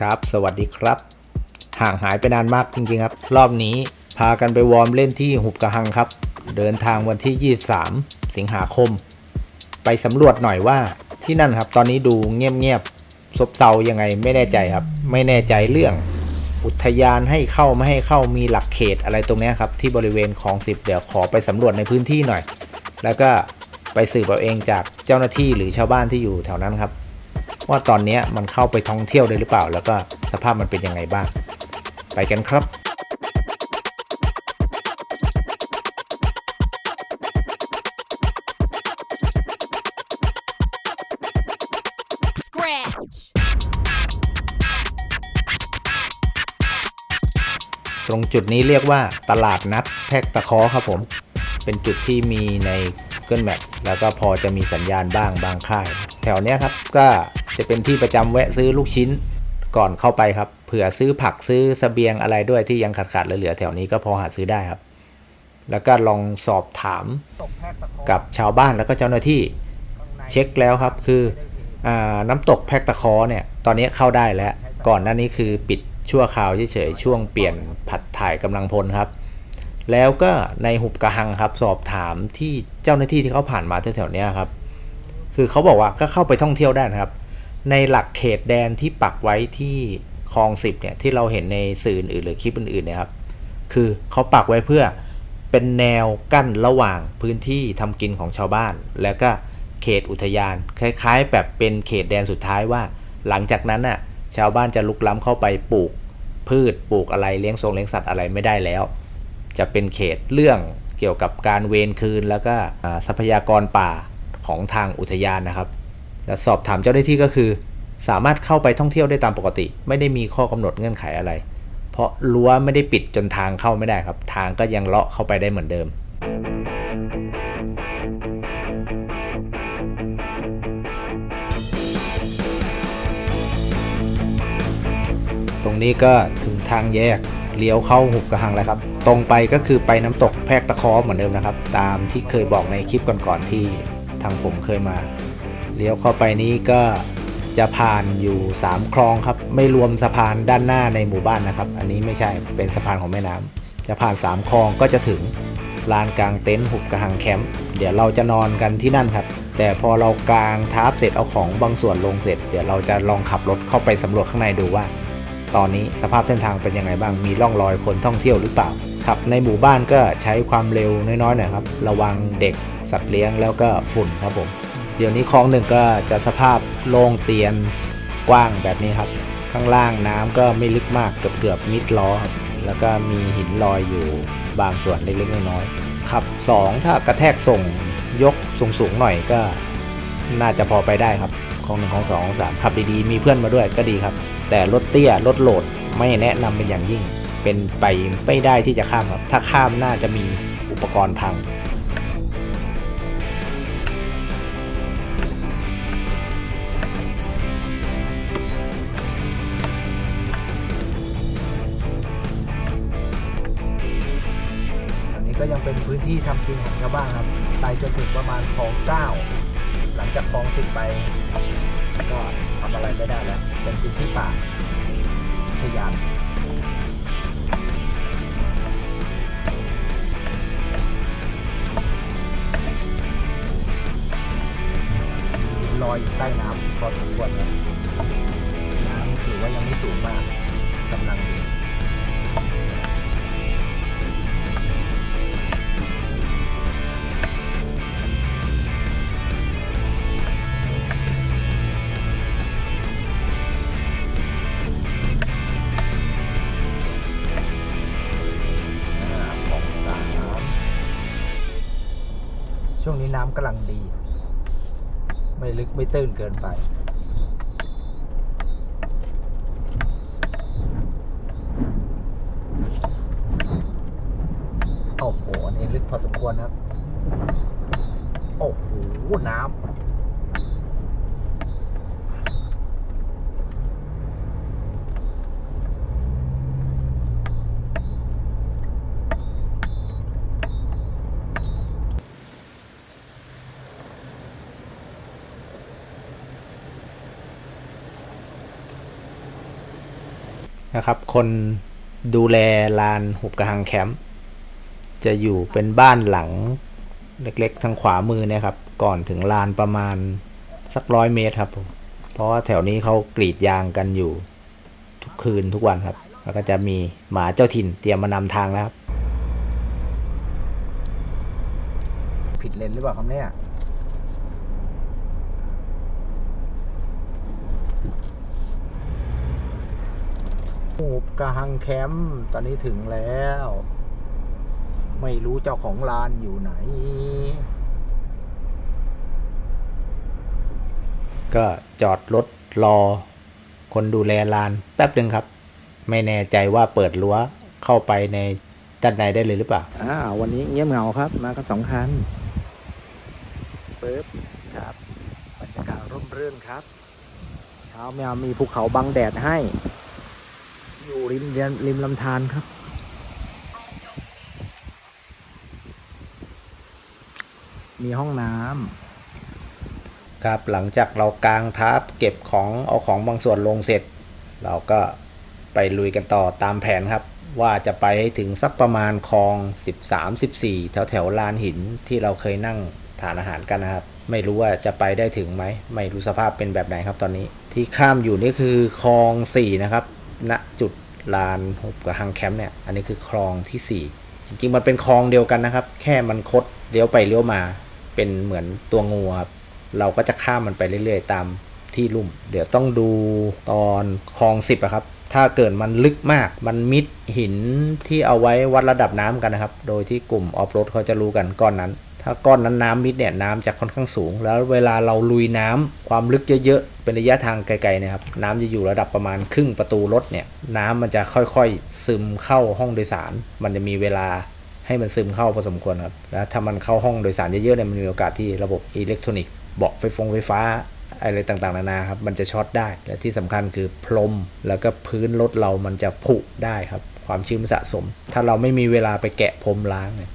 ครับ สวัสดีครับ ห่างหายไปนานมากจริงๆครับ รอบนี้พากันไปวอร์มเล่นที่หุบกระหังครับ เดินทางวันที่ 23 สิงหาคม ไปสำรวจหน่อยว่าที่นั่นครับ ตอนนี้ดูเงียบๆซบเซายังไงไม่แน่ใจครับ ไม่แน่ใจเรื่อง อุทยานให้เข้าไม่ให้เข้ามีหลักเขตอะไรตรงนี้ครับ ที่บริเวณคลองสิบเดี๋ยวขอไปสำรวจในพื้นที่หน่อย แล้วก็ไปสืบเอาเองจากเจ้าหน้าที่หรือชาวบ้านที่อยู่แถวนั้นครับ ว่าตอนเนี้ยมันเข้าไปท่องเที่ยวได้หรือเปล่า แล้วก็สภาพมันเป็นยังไงบ้าง ไปกันครับ Scratch. ตรงจุดนี้เรียกว่าตลาดนัดแพรกตะเคอครับผม เป็นจุดที่มีใน Google Map แล้วก็พอจะมีสัญญาณบ้างบางค่าย แถวเนี้ยครับก็ จะเป็นที่ประจำแวะซื้อลูกชิ้นก่อนเข้าไปครับ เผื่อซื้อผักซื้อสเสบียงอะไรด้วยที่ยังขาดขาดๆเหลือๆแถวนี้ก็พอหาซื้อได้ครับ แล้วก็ลองสอบถามกับชาวบ้านแล้วก็เจ้าหน้าที่เช็คแล้วครับ คืออน้ำตกแพรกตะคอเนี่ย ตอนนี้เข้าได้แล้ว ก่อนหน้านี้คือปิดชั่วคราวเฉยๆช่วงเปลี่ยนผัดถ่ายกำลังพลครับ แล้วก็ในหุบกระหังครับ สอบถามที่เจ้าหน้าที่ที่เขาผ่านมาแถวๆเนี้ยครับ คือเขาบอกว่าก็เข้าไปท่องเที่ยวได้นะครับ ในหลักเขตแดนที่ปักไว้ที่คลองสิบเนี่ยที่เราเห็นในสื่ออื่นหรือคลิปอื่นๆเนี่ยครับ คือเขาปักไว้เพื่อเป็นแนวกั้นระหว่างพื้นที่ทำกินของชาวบ้าน แล้วก็เขตอุทยาน คล้ายๆ แบบเป็นเขตแดนสุดท้ายว่า หลังจากนั้นน่ะชาวบ้านจะลุกล้ำเข้าไปปลูก พืชปลูกอะไรเลี้ยงทรงเลี้ยงสัตว์อะไรไม่ได้แล้ว จะเป็นเขตเรื่องเกี่ยวกับการเวรคืน แล้วก็ทรัพยากรป่าของทางอุทยานนะครับ และสอบถามเจ้าหน้าที่ก็คือ สามารถเข้าไปท่องเที่ยวได้ตามปกติ ไม่ได้มีข้อกำหนดเงื่อนไขอะไร เพราะรั้วไม่ได้ปิดจนทางเข้าไม่ได้ครับ ทางก็ยังเลาะเข้าไปได้เหมือนเดิมตรงนี้ก็ถึงทางแยกเลี้ยวเข้าหุบกระหังแล้วครับ ตรงไปก็คือไปน้ำตกแพกตะเคอเหมือนเดิมนะครับ ตามที่เคยบอกในคลิปก่อนๆที่ทางผมเคยมา เลี้ยวเข้าไปนี้ก็จะผ่านอยู่ 3 คลองครับ ไม่รวมสะพานด้านหน้าในหมู่บ้านนะครับ อันนี้ไม่ใช่เป็นสะพานของแม่น้ำจะผ่าน 3 คลองก็จะถึงลานกลางเต็นท์หุบกระหังแคมป์เดี๋ยวเราจะนอนกันที่นั่นครับ แต่พอเรากางทับเสร็จเอาของบางส่วนลงเสร็จ เดี๋ยวเราจะลองขับรถเข้าไปสำรวจข้างในดูว่า ตอนนี้สภาพเส้นทางเป็นยังไงบ้างมีร่องรอยคนท่องเที่ยวหรือเปล่าขับในหมู่บ้านก็ใช้ความเร็วน้อยๆหน่อยครับระวังเด็กสัตว์เลี้ยงแล้วก็ฝุ่นครับผม เดี๋ยวนี้คลองหนึ่งก็จะสภาพโล่งเตียนกว้างแบบนี้ครับ ข้างล่างน้ำก็ไม่ลึกมากเกือบเกือบๆมิดล้อครับแล้วก็มีหินลอยอยู่บางส่วนเล็กๆน้อยๆขับ 2 ถ้ากระแทกส่งยกสูงๆหน่อยก็น่าจะพอไปได้ครับคลองหนึ่งคลองสองคลองสามขับดีๆ มีเพื่อนมาด้วยก็ดีครับ แต่รถเตี้ยรถโหลดไม่แนะนำเป็นอย่างยิ่ง เป็นไปไม่ได้ที่จะข้ามครับ ถ้าข้ามน่าจะมีอุปกรณ์พัง ยังเป็นพื้นที่ทำกินของชาวบ้านครับไปจนถึงประมาณคลองเก้าหลังจากคลองสิบไปก็ทำอะไรไม่ได้แล้ว เป็นพื้นที่ป่าพยายามมีลอยใต้น้ำพอสมควรครับน้ำถือว่ายังไม่สูงมากกำลังดี นี้น้ำกำลังดี ไม่ลึกไม่ตื้นเกินไป นะครับ คนดูแลลานหุบกระหังแคมป์จะอยู่เป็นบ้านหลังเล็กๆ ทางขวามือนะครับ ก่อนถึงลานประมาณสักร้อยเมตรครับผมเพราะว่าแถวนี้เขากรีดยางกันอยู่ ทุกคืนทุกวันครับ แล้วก็จะมีหมาเจ้าถิ่นเตรียมมานำทางแล้วครับ ผิดเลนหรือเปล่าครับเนี่ย หูบกระหังแคมป์ตอนนี้ถึงแล้ว ไม่รู้เจ้าของลานอยู่ไหน ก็จอดรถรอ คนดูแลลานแป๊บหนึ่งครับ ไม่แน่ใจว่าเปิดรั้วเข้าไปในด้านในได้เลยหรือเปล่าอ่าวันนี้เงียบเหงาครับ มากันสองคันปึ๊บครับบรรยากาศร่มรื่นครับ เช้าแมวมีภูเขาบังแดดให้ อยู่ริมเรียนริมลำธารครับ มีห้องน้ำครับหลังจากเรากางทับเก็บของเอาของบางส่วนลงเสร็จ เราก็ไปลุยกันต่อตามแผนครับ ว่าจะไปให้ถึงสักประมาณคลอง 13 14 แถวแถวลานหินที่เราเคยนั่งทานอาหารกันนะครับ ไม่รู้ว่าจะไปได้ถึงไหม ไม่รู้สภาพเป็นแบบไหนครับตอนนี้ ที่ข้ามอยู่นี่คือคลอง 4 นะครับ ณจุดลานหุบกับฮังแคมป์เนี่ย อันนี้คือคลองทีสี่ 4 จริง ๆ มันเป็นคลองเดียวกันนะครับ แค่มันคดเลี้ยวไปเลี้ยวมาเป็นเหมือนตัวงูครับเราก็จะข้ามมันไปเรื่อย ๆ ตามที่ลุ่ม เดี๋ยวต้องดูตอนคลองสิบอะครับ ถ้าเกิดมันลึกมากมันมิดหินที่เอาไว้วัดระดับน้ำกันนะครับ โดยที่กลุ่มออฟโรดเขาจะรู้กันก้อนนั้น ถ้าก้อนนั้นน้ำมิดเนี่ยน้ำจะค่อนข้างสูง แล้วเวลาเราลุยน้ำความลึกเยอะๆเป็นระยะทางไกลๆนะครับน้ำจะอยู่ระดับประมาณครึ่งประตูรถเนี่ยน้ำมันจะค่อยๆซึมเข้าห้องโดยสาร มันจะมีเวลาให้มันซึมเข้าพอสมควรครับแล้วถ้ามันเข้าห้องโดยสารเยอะๆเนี่ยมันมีโอกาสที่ระบบอิเล็กทรอนิกส์เบาะไฟฟงไฟฟ้าอะไรต่างๆนานาครับมันจะช็อตได้ และที่สำคัญคือพรมแล้วก็พื้นรถเรามันจะผุได้ครับความชื้นสะสม ถ้าเราไม่มีเวลาไปแกะพรมล้างเนี่ย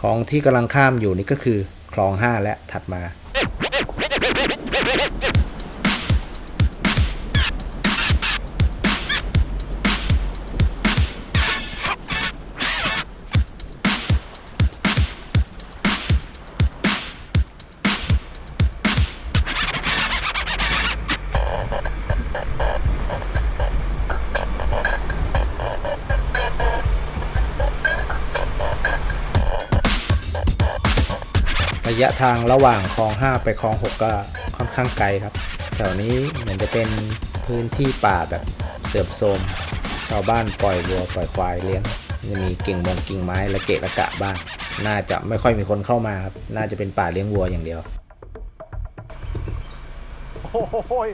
ของที่กำลังข้ามอยู่นี่ก็คือคลอง 5 และถัดมา ระยะทางระหว่างคลอง 5 ไปคลอง 6 ก็ค่อนข้างไกลครับแถวนี้เหมือนจะเป็นพื้นที่ป่าแบบเสื่อมโทรมชาวบ้านปล่อยวัวปล่อยควายเลี้ยงจะมีกิ่งมงกิ่งไม้และเกะระกะบ้าง น่าจะไม่ค่อยมีคนเข้ามาครับ น่าจะเป็นป่าเลี้ยงวัวอย่างเดียว โอ้ย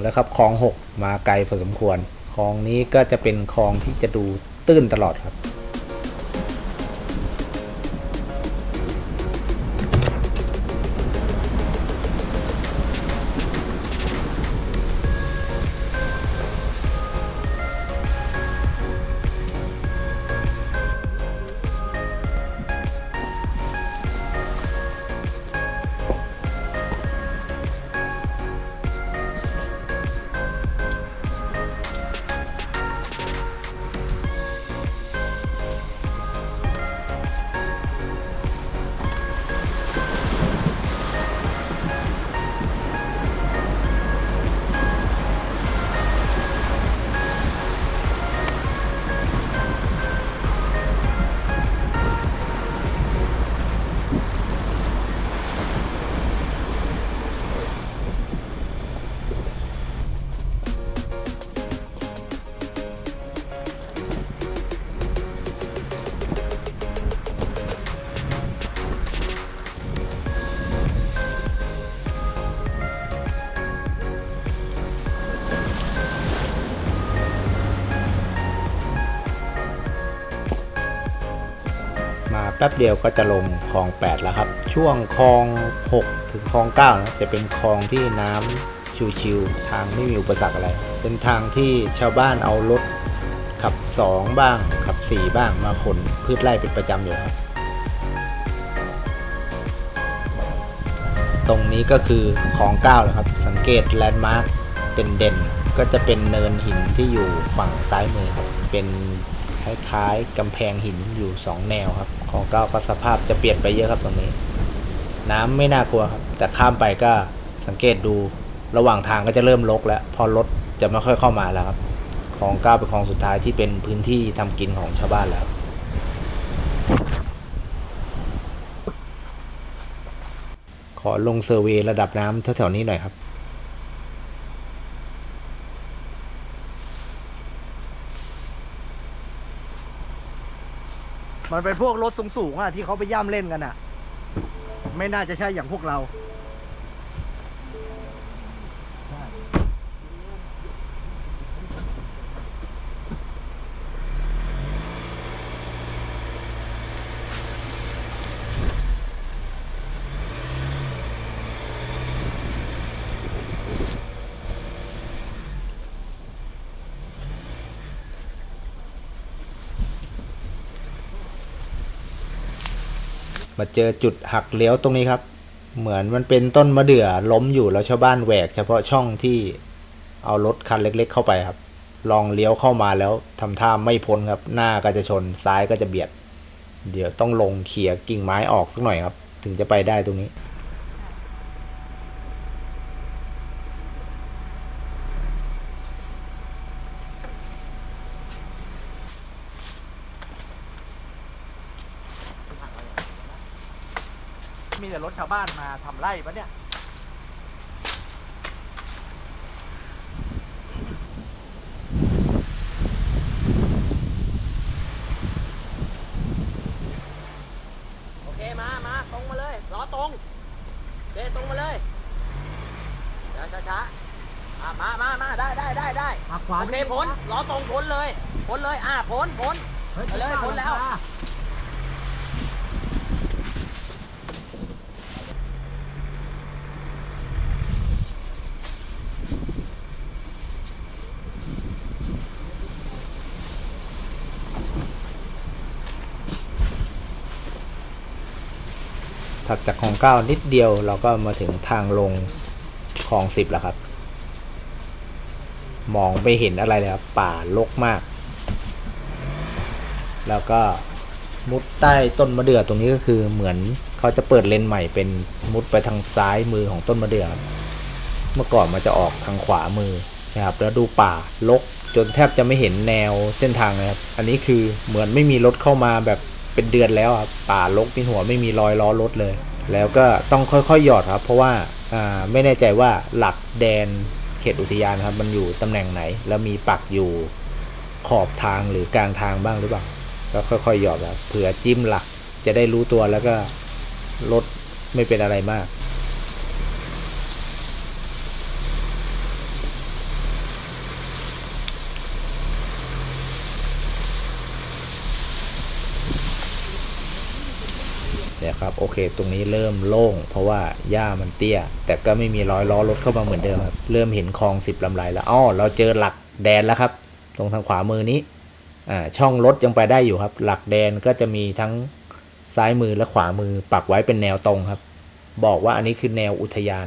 แล้วครับคลอง 6 มาไกลพอสมควรคลองนี้ก็จะเป็นคลองที่จะดูตื้นตลอดครับ แป๊บเดียวก็จะลงคลอง 8 แล้วครับ ช่วงคลอง 6 ถึงคลอง9นะจะเป็นคลองที่น้ำชิวๆทางไม่มีอุปสรรคอะไร เป็นทางที่ชาวบ้านเอารถขับ 2 บ้างขับ 4 บ้างมาขนพืชไร่เป็นประจำอยู่ครับตรงนี้ก็คือของเก้าแล้วครับ สังเกตแลนด์มาร์คเป็นเด่นๆก็จะเป็นเนินหินที่อยู่ฝั่งซ้ายมือครับเป็นคล้ายๆกำแพงหินอยู่ 2 แนวครับ ของเก้าก็สภาพจะเปลี่ยนไปเยอะครับตรงนี้ น้ำไม่น่ากลัวครับ แต่ข้ามไปก็สังเกตดูระหว่างทางก็จะเริ่มรกแล้ว พอรถจะไม่ค่อยเข้ามาแล้วครับของเก้าเป็นของสุดท้ายที่เป็นพื้นที่ทำกินของชาวบ้านแล้วขอลงเซอร์เวยระดับน้ำแถวๆนี้หน่อยครับ มันเป็นพวกรถสูงๆอะที่เขาไปย่ำเล่นกันอะ ไม่น่าจะใช่อย่างพวกเรา มาเจอจุดหักเลี้ยวตรงนี้ครับ เหมือนมันเป็นต้นมะเดื่อล้มอยู่แล้วชาวบ้านแหวก เฉพาะช่องที่เอารถคันเล็ก ๆ เข้าไปครับ ลองเลี้ยวเข้ามาแล้วทำท่าไม่พ้นครับ หน้าก็จะชนซ้ายก็จะเบียด เดี๋ยวต้องลงเขี่ยกิ่งไม้ออกสักหน่อยครับ ถึงจะไปได้ตรงนี้ มีแต่รถชาวบ้านมาทำ ไร่ปะเนี่ย โอเคมามาตรงมาเลยล้อตรงเดตรงมาเลยช้าช้าช้าอะมามามาได้ได้ได้ได้มาขวาโอเคพ้นล้อตรงพ้นเลยพ้นเลยอะพ้นพ้นไปเลยพ้นแล้ว ถัดจากคลองเก้านิดเดียวเราก็มาถึงทางลงคลองสิบแล้วครับ มองไม่เห็นอะไรเลยครับป่ารกมาก แล้วก็มุดใต้ต้นมะเดื่อตรงนี้ก็คือเหมือนเขาจะเปิดเลนใหม่เป็นมุดไปทางซ้ายมือของต้นมะเดื่อเมื่อก่อนมันจะออกทางขวามือนะครับ แล้วดูป่ารกจนแทบจะไม่เห็นแนวเส้นทางเลยครับ อันนี้คือเหมือนไม่มีรถเข้ามาแบบ เป็นเดือนแล้วครับป่าลกมีหัวไม่มีรอยล้อรถเลย แล้วก็ต้องค่อยๆหยอดครับ เพราะว่าไม่แน่ใจว่าหลักแดนเขตอุทยานครับ มันอยู่ตำแหน่งไหน แล้วมีปักอยู่ขอบทางหรือกลางทางบ้างหรือเปล่าก็ค่อยๆหยอดครับเผื่อจิ้มหลักจะได้รู้ตัวแล้วก็รถไม่เป็นอะไรมาก ครับโอเค ตรงนี้เริ่มโล่ง เพราะว่าหญ้ามันเตี้ย แต่ก็ไม่มีรอยล้อรถเข้ามาเหมือนเดิมครับเริ่มเห็นคลองสิบลำไรแล้วอ๋อเราเจอหลักแดนแล้วครับ ตรงทางขวามือนี้อ่าช่องรถยังไปได้อยู่ครับ หลักแดนก็จะมีทั้งซ้ายมือและขวามือปักไว้เป็นแนวตรงครับ บอกว่าอันนี้คือแนวอุทยาน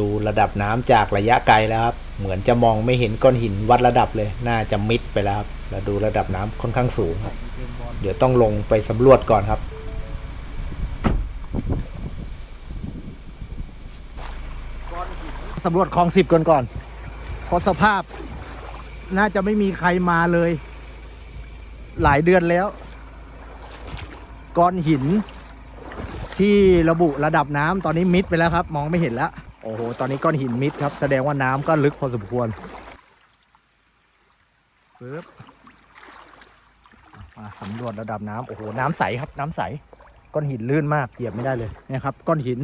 ดูระดับน้ำจากระยะไกลแล้วครับ เหมือนจะมองไม่เห็นก้อนหินวัดระดับเลย น่าจะมิดไปแล้วครับ แล้วดูระดับน้ำค่อนข้างสูงครับ เดี๋ยวต้องลงไปสำรวจก่อนครับสำรวจคลองสิบก่อนก่อนเพราะสภาพน่าจะไม่มีใครมาเลย หลายเดือนแล้ว ก้อนหินที่ระบุระดับน้ำตอนนี้มิดไปแล้วครับ มองไม่เห็นแล้ว โอ้โห ตอนนี้ก้อนหินมิดครับ แสดงว่าน้ำก็ลึกพอสมควรปึ๊บอะมาสำรวจระดับน้ำโอ้โห น้ำใสครับน้ำใส ก้อนหินลื่นมากเหยียบไม่ได้เลยนี่ครับ ก้อนหิน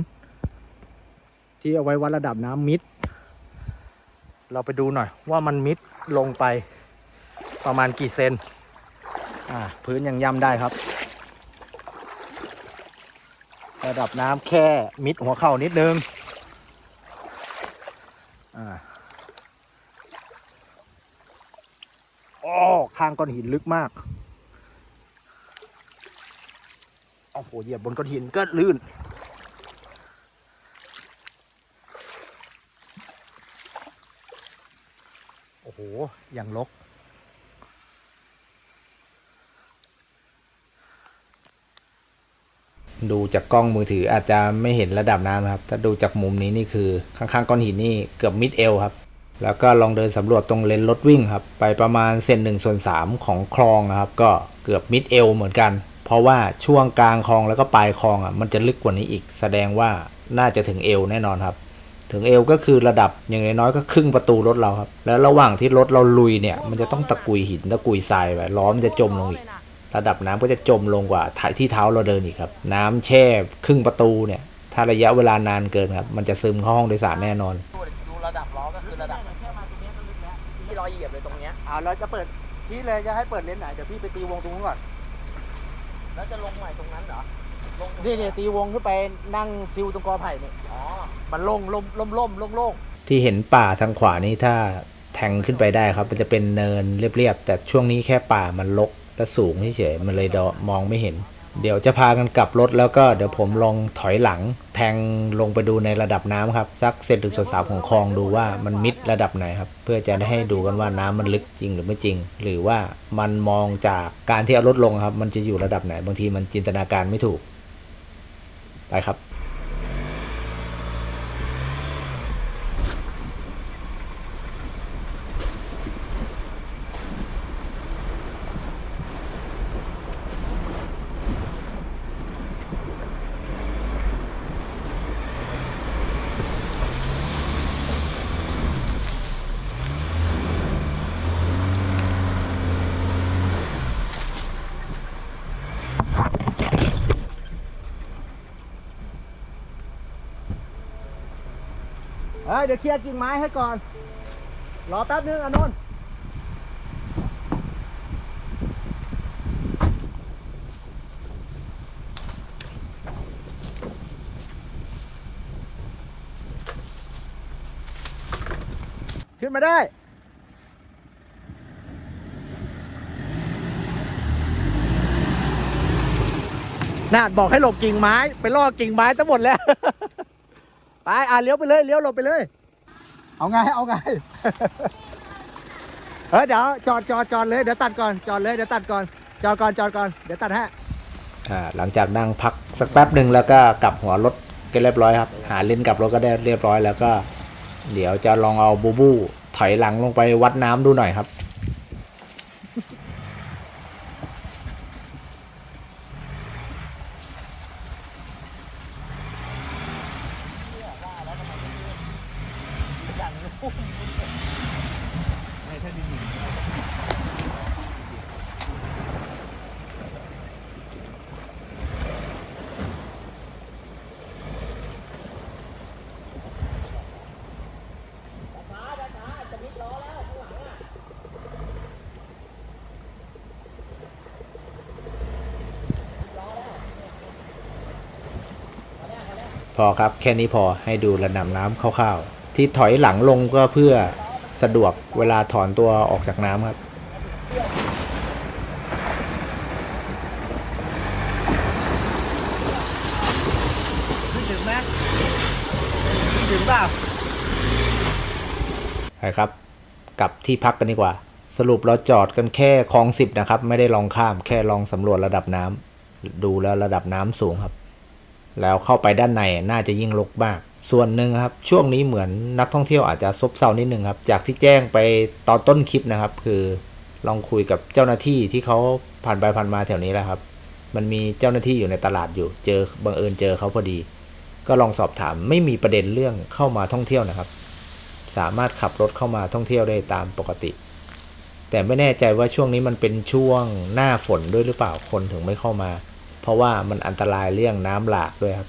ที่เอาไว้วัดระดับน้ำมิด เราไปดูหน่อย ว่ามันมิดลงไปประมาณกี่เซนอ่าพื้นยังย่ำได้ครับ ระดับน้ำแค่มิดหัวเข่านิดนึง อ่าโอ้ข้างก้อนหินลึกมากโอ้โหเหยียบบนก้อนหินก็ลื่น โอ้โห อย่างลก ดูจากกล้องมือถืออาจจะไม่เห็นระดับน้ำครับ ถ้าดูจากมุมนี้นี่คือข้างๆก้อนหินนี่เกือบมิดเอวครับ แล้วก็ลองเดินสำรวจตรงเลนรถวิ่งครับ ไปประมาณเซนหนึ่งส่วนสามของคลองนะครับ ก็เกือบมิดเอวเหมือนกัน เพราะว่าช่วงกลางคลองแล้วก็ปลายคลองอะมันจะลึกกว่านี้อีก แสดงว่าน่าจะถึงเอวแน่นอนครับ ถึงเอวก็คือระดับอย่างน้อยก็ครึ่งประตูรถเราครับ แล้วระหว่างที่รถเราลุยเนี่ย มันจะต้องตะกุยหินตะกุยทรายไปล้อมันจะจมลงอีก ระดับน้ำก็จะจมลงกว่าที่เท้าเราเดินอีกครับ น้ำแช่ครึ่งประตูเนี่ย ถ้าระยะเวลานานเกินครับ มันจะซึมเข้าห้องโดยสารแน่นอนาเราจะเปิดที่เลยจะให้เปิดเลนไหนเดี๋ยวพี่ไปตีวงตรงนู้นก่อนแล้วจะลงใหม่ตรงนั้นเหรอลงตรงนี่เนี่ยตีวงขึ้นไปนั่งชิวตรงกอไผ่เนี่ยอ๋อมันโล่งล่มล่มล่มโล่งโล่งที่เห็นป่าทางขวานี้ถ้าแทงขึ้นไปได้ครับ มันจะเป็นเนินเรียบๆแต่ช่วงนี้แค่ป่ามันรกและสูงเฉยๆมันเลยเดามองไม่เห็น เดี๋ยวจะพากันกลับรถแล้วก็เดี๋ยวผมลองถอยหลัง แทงลงไปดูในระดับน้ำครับสักเซนถึงส่วนสามของคลองดูว่ามันมิดระดับไหนครับ เพื่อจะได้ให้ดูกันว่าน้ำมันลึกจริงหรือไม่จริง หรือว่ามันมองจากการที่เอารถลงครับ มันจะอยู่ระดับไหนบางทีมันจินตนาการไม่ถูก ไปครับ เดี๋ยวเคลียร์กิ่งไม้ให้ก่อน รอแป๊บนึงอานนท์ขึ้นมาได้นาดบอกให้หลบกิ่งไม้ ไปล่อกิ่งไม้ทั้งหมดแล้ว ไปอะเลี้ยวไปเลยเลี้ยวหลบไปเลย เอาไงเอาไงเออเดี๋ยวจอดจอดจอดเลยเดี๋ยวตัดก่อนจอดเลยเดี๋ยวตัดก่อนจอดก่อนจอดก่อนเดี๋ยวตัดให้อ่าหลังจากนั่งพักสักแป๊บหนึ่งแล้วก็กลับหัวรถกันเรียบร้อยครับ หาเลนกลับรถก็ได้เรียบร้อยแล้วก็ เดี๋ยวจะลองเอาบูบูถอยหลังลงไปวัดน้ำดูหน่อยครับ พอครับ แค่นี้พอให้ดูระดับน้ำคร่าวๆ ที่ถอยหลังลงก็เพื่อสะดวกเวลาถอนตัวออกจากน้ำครับขึ้นถึงไหมขึ้นถึงเปล่าไปครับ กลับที่พักกันดีกว่า สรุปเราจอดกันแค่คลองสิบนะครับ ไม่ได้ลองข้ามแค่ลองสำรวจระดับน้ำดูแล้วระดับน้ำสูงครับ แล้วเข้าไปด้านในน่าจะยิ่งรกมาก ส่วนหนึ่งครับช่วงนี้เหมือนนักท่องเที่ยวอาจจะซบเซานิดนึงครับ จากที่แจ้งไปตอนต้นคลิปนะครับ คือลองคุยกับเจ้าหน้าที่ที่เขาผ่านไปผ่านมาแถวนี้แหละครับ มันมีเจ้าหน้าที่อยู่ในตลาดอยู่เจอบังเอิญเจอเขาพอดี ก็ลองสอบถามไม่มีประเด็นเรื่องเข้ามาท่องเที่ยวนะครับ สามารถขับรถเข้ามาท่องเที่ยวได้ตามปกติ แต่ไม่แน่ใจว่าช่วงนี้มันเป็นช่วงหน้าฝนด้วยหรือเปล่าคนถึงไม่เข้ามา เพราะว่ามันอันตรายเรื่องน้ำหลากด้วยครับ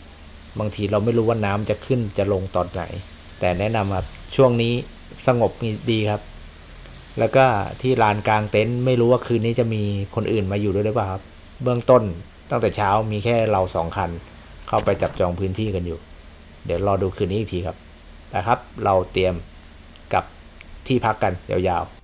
บางทีเราไม่รู้ว่าน้ำจะขึ้นจะลงตอนไหน แต่แนะนำครับช่วงนี้สงบดีครับ แล้วก็ที่ลานกลางเต็นท์ไม่รู้ว่าคืนนี้จะมีคนอื่นมาอยู่ด้วยหรือเปล่าครับ เบื้องต้นตั้งแต่เช้ามีแค่เราสองคัน เข้าไปจับจองพื้นที่กันอยู่ เดี๋ยวรอดูคืนนี้อีกทีครับนะครับ เราเตรียมกับที่พักกันยาวๆ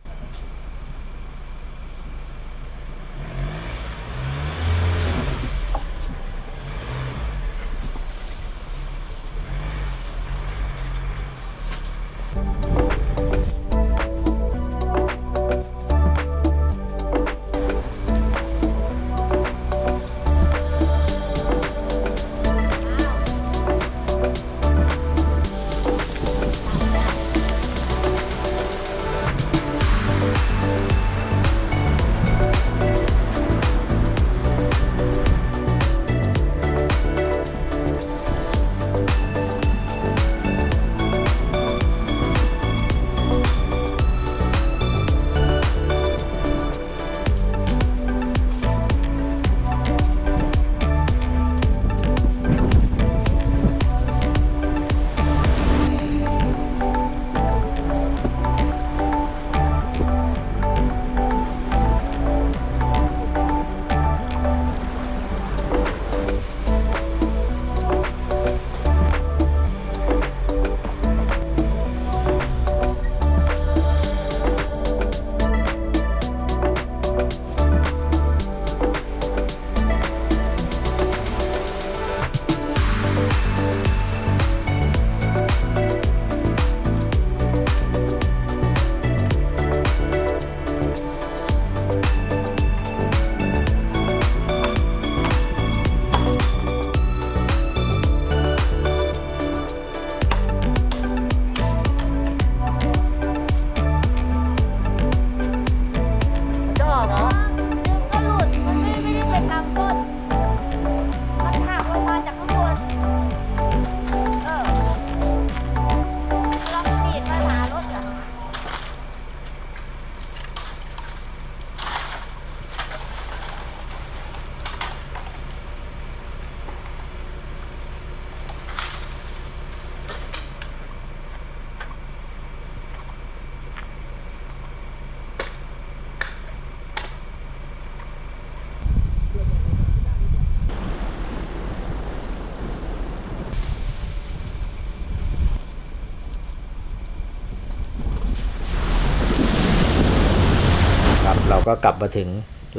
ก็กลับมาถึง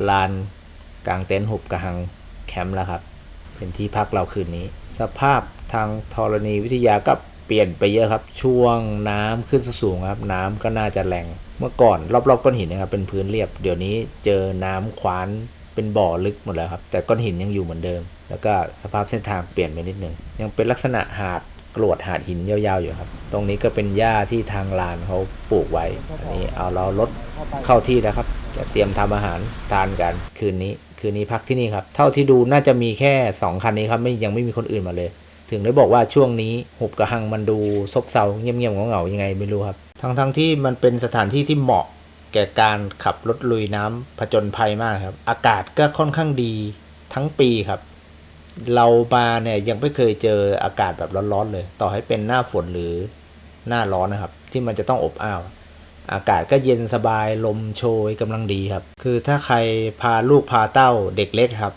ลานกลางเต็นท์หุบกระหังแคมป์แล้วครับ เป็นที่พักเราคืนนี้ สภาพทางธรณีวิทยาก็เปลี่ยนไปเยอะครับ ช่วงน้ำขึ้นสูงครับ น้ำก็น่าจะแรงเมื่อก่อนรอบๆก้อนหินนะครับเป็นพื้นเรียบ เดี๋ยวนี้เจอน้ำควานเป็นบ่อลึกหมดแล้วครับ แต่ก้อนหินยังอยู่เหมือนเดิม แล้วก็สภาพเส้นทางเปลี่ยนไปนิดนึงยังเป็นลักษณะหาดกรวดหาดหินยาวๆอยู่ครับ ตรงนี้ก็เป็นหญ้าที่ทางลานเขาปลูกไว้ อันนี้เอาเรารถเข้าที่แล้วครับ จะเตรียมทำอาหารทานกันคืนนี้ คืนนี้พักที่นี่ครับ เท่าที่ดูน่าจะมีแค่ 2 คันนี้ครับไม่ยังไม่มีคนอื่นมาเลย ถึงได้บอกว่าช่วงนี้หุบกระหังมันดูซบเซาเงียบๆเหงาๆยังไงไม่รู้ครับ ทั้งๆทที่มันเป็นสถานที่ที่เหมาะแก่การขับรถลุยน้ำผจญภัยมากครับ อากาศก็ค่อนข้างดีทั้งปีครับ เรามาเนี่ยยังไม่เคยเจออากาศแบบร้อนๆเลย ต่อให้เป็นหน้าฝนหรือหน้าร้อนนะครับ ที่มันจะต้องอบอ้าว อากาศก็เย็นสบายลมโชยกำลังดีครับ คือถ้าใครพาลูกพาเต้าเด็กเล็กครับ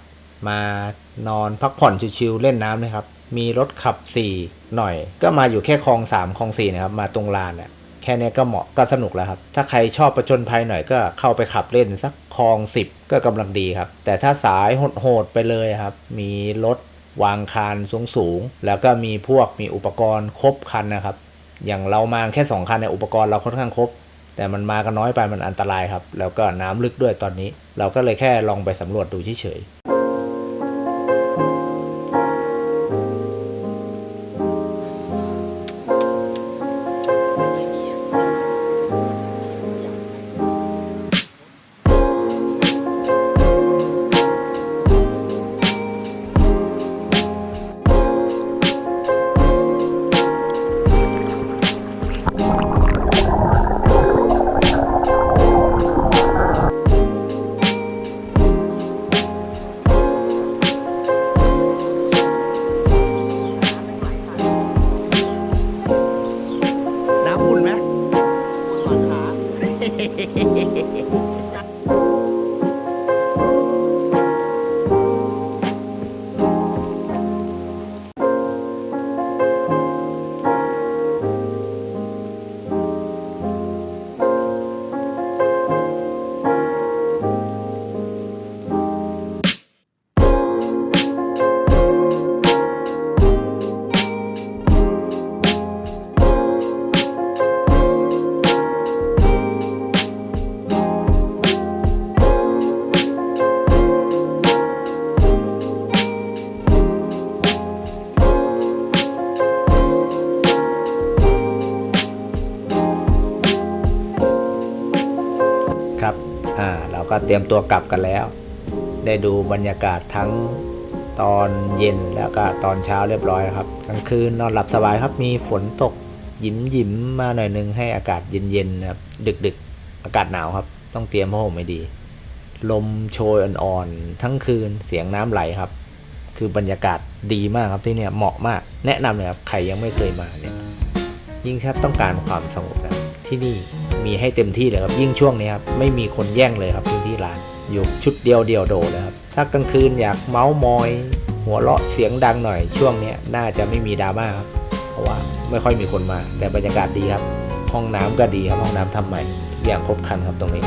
มานอนพักผ่อนชิวๆเล่นน้ำนะครับ มีรถขับ 4 หน่อย ก็มาอยู่แค่คลอง3คลอง4นะครับ มาตรงลานเนี่ยแค่เนี้ยก็เหมาะก็สนุกแล้วครับ ถ้าใครชอบประจนภัยหน่อยก็เข้าไปขับเล่นสักคลอง 10 ก็กำลังดีครับ แต่ถ้าสายโหดๆไปเลยครับ มีรถวางคานสูงๆแล้วก็มีพวกมีอุปกรณ์ครบคันนะครับ อย่างเรามาแค่ 2 คันในยอุปกรณ์เราค่อนข้างครบ แต่มันมากันน้อยไปมันอันตรายครับ แล้วก็น้ำลึกด้วยตอนนี้ เราก็เลยแค่ลองไปสำรวจดูเฉยๆ เตรียมตัวกลับกันแล้ว ได้ดูบรรยากาศทั้งตอนเย็นแล้วก็ตอนเช้าเรียบร้อยครับกลางคืนนอนหลับสบายครับมีฝนตกหยิมหยิมมาหน่อยนึงให้อากาศเย็นๆนะครับดึกๆ อากาศหนาวครับ ต้องเตรียมผ้าห่มให้ดี ลมโชยอ่อนๆ ทั้งคืนเสียงน้ำไหลครับ คือบรรยากาศดีมากครับที่เนี่ยเหมาะมาก แนะนำเลยครับใครยังไม่เคยมาเนี่ยยิ่งถ้าต้องการความสงบนะ ที่นี่มีให้เต็มที่เลยครับ ยิ่งช่วงนี้ครับ ไม่มีคนแย่งเลยครับพื้นที่ร้าน อยู่ชุดเดียวเดียวโดเลยครับ ถ้ากลางคืนอยากเมาส์มอย หัวเราะเสียงดังหน่อย ช่วงนี้น่าจะไม่มีดราม่าครับ เพราะว่าไม่ค่อยมีคนมา แต่บรรยากาศดีครับ ห้องน้ำก็ดีครับ ห้องน้ำทำใหม่อย่างครบครันครับตรงนี้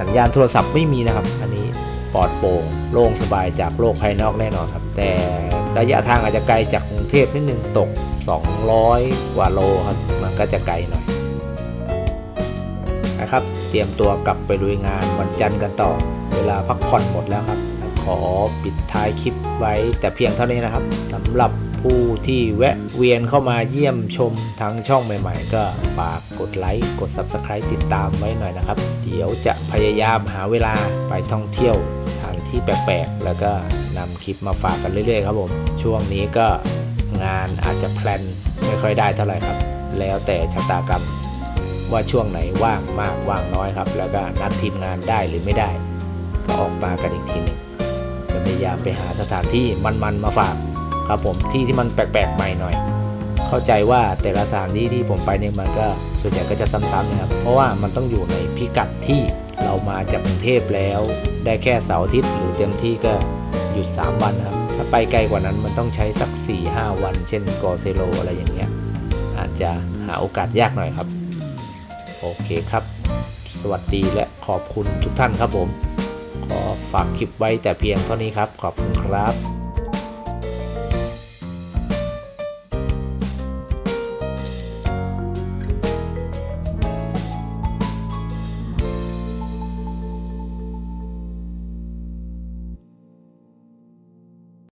สัญญาณโทรศัพท์ไม่มีนะครับ อันนี้ปลอดโปร่งโล่งสบายจากโลกภายนอกแน่นอนครับ แต่ระยะทางอาจจะไกลจากกรุงเทพนิดนึงตก 200 กว่าโลครับ มันก็จะไกลหน่อย นะครับ เตรียมตัวกลับไปลุยงานวันจันทร์กันต่อ เวลาพักผ่อนหมดแล้วครับ ขอปิดท้ายคลิปไว้แต่เพียงเท่านี้นะครับสำหรับผู้ที่แวะเวียนเข้ามาเยี่ยมชมทั้งช่องใหม่ๆ ก็ฝากกดไลค์กด Subscribe ติดตามไว้หน่อยนะครับ เดี๋ยวจะพยายามหาเวลาไปท่องเที่ยวสถานที่แปลกๆ แล้วก็นำคลิปมาฝากกันเรื่อยๆครับผม ช่วงนี้ก็งานอาจจะแพลนไม่ค่อยได้เท่าไหร่ครับ แล้วแต่ชะตากรรม ว่าช่วงไหนว่างมากว่างน้อยครับ แล้วก็นัดทีมงานได้หรือไม่ได้ ก็ออกมากันอีกทีหนึงจะพยายามไปหาสถานที่มันๆมาฝากครับผมที่ที่มันแปลกๆใหม่หน่อย เข้าใจว่าแต่ละสถานที่ที่ผมไปเนี่ยมันก็ส่วนใหญ่ก็จะซ้ำๆนะครับ เพราะว่ามันต้องอยู่ในพิกัดที่เรามาจากกรุงเทพแล้ว ได้แค่เสาร์อาทิตย์หรือเต็มที่ก็หยุด 3 วันครับ ถ้าไปไกลกว่านั้นมันต้องใช้สัก 4-5 วัน เช่นกอเซโลอะไรอย่างเงี้ยอาจจะหาโอกาสยากหน่อยครับ โอเคครับ สวัสดีและขอบคุณทุกท่านครับผม ขอฝากคลิปไว้แต่เพียงเท่านี้ครับ ขอบคุณครับ